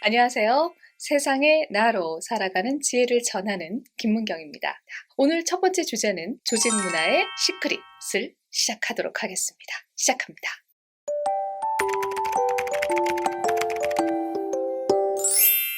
안녕하세요. 세상의 나로 살아가는 지혜를 전하는 김문경입니다. 오늘 첫 번째 주제는 조직 문화의 시크릿을 시작하도록 하겠습니다. 시작합니다.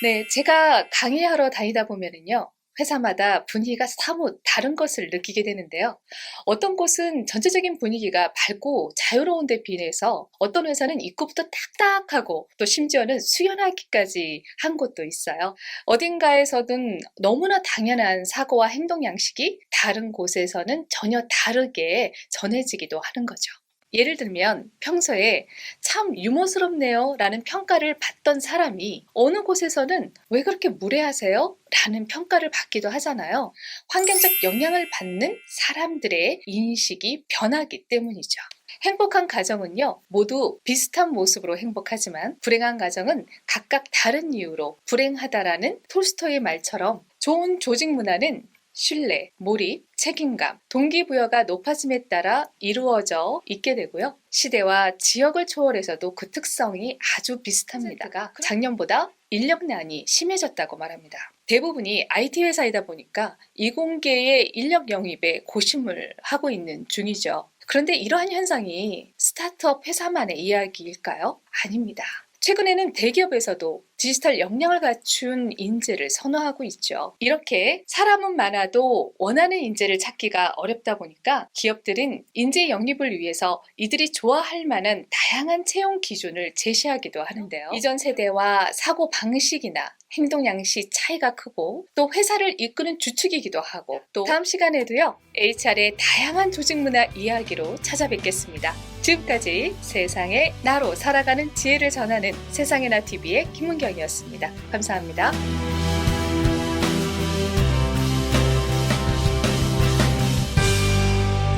네, 제가 강의하러 다니다 보면은요. 회사마다 분위기가 사뭇 다른 것을 느끼게 되는데요. 어떤 곳은 전체적인 분위기가 밝고 자유로운 데 비해서 어떤 회사는 입구부터 딱딱하고 또 심지어는 수연하기까지 한 곳도 있어요. 어딘가에서는 너무나 당연한 사고와 행동 양식이 다른 곳에서는 전혀 다르게 전해지기도 하는 거죠. 예를 들면 평소에 참 유머스럽네요 라는 평가를 받던 사람이 어느 곳에서는 왜 그렇게 무례하세요? 라는 평가를 받기도 하잖아요. 환경적 영향을 받는 사람들의 인식이 변하기 때문이죠. 행복한 가정은요, 모두 비슷한 모습으로 행복하지만 불행한 가정은 각각 다른 이유로 불행하다라는 톨스토이의 말처럼 좋은 조직 문화는 신뢰, 몰입, 책임감, 동기부여가 높아짐에 따라 이루어져 있게 되고요. 시대와 지역을 초월해서도 그 특성이 아주 비슷합니다가 작년보다 인력난이 심해졌다고 말합니다. 대부분이 IT 회사이다 보니까 이공계의 인력 영입에 고심을 하고 있는 중이죠. 그런데 이러한 현상이 스타트업 회사만의 이야기일까요? 아닙니다. 최근에는 대기업에서도 디지털 역량을 갖춘 인재를 선호하고 있죠. 이렇게 사람은 많아도 원하는 인재를 찾기가 어렵다 보니까 기업들은 인재 영입을 위해서 이들이 좋아할 만한 다양한 채용 기준을 제시하기도 하는데요. 이전 세대와 사고 방식이나 행동 양식 차이가 크고 또 회사를 이끄는 주축이기도 하고 또 다음 시간에도요 HR의 다양한 조직 문화 이야기로 찾아뵙겠습니다. 지금까지 세상의 나로 살아가는 지혜를 전하는 세상의 나 TV의 김문경이었습니다. 감사합니다.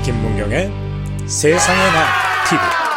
김문경의 세상의 나 TV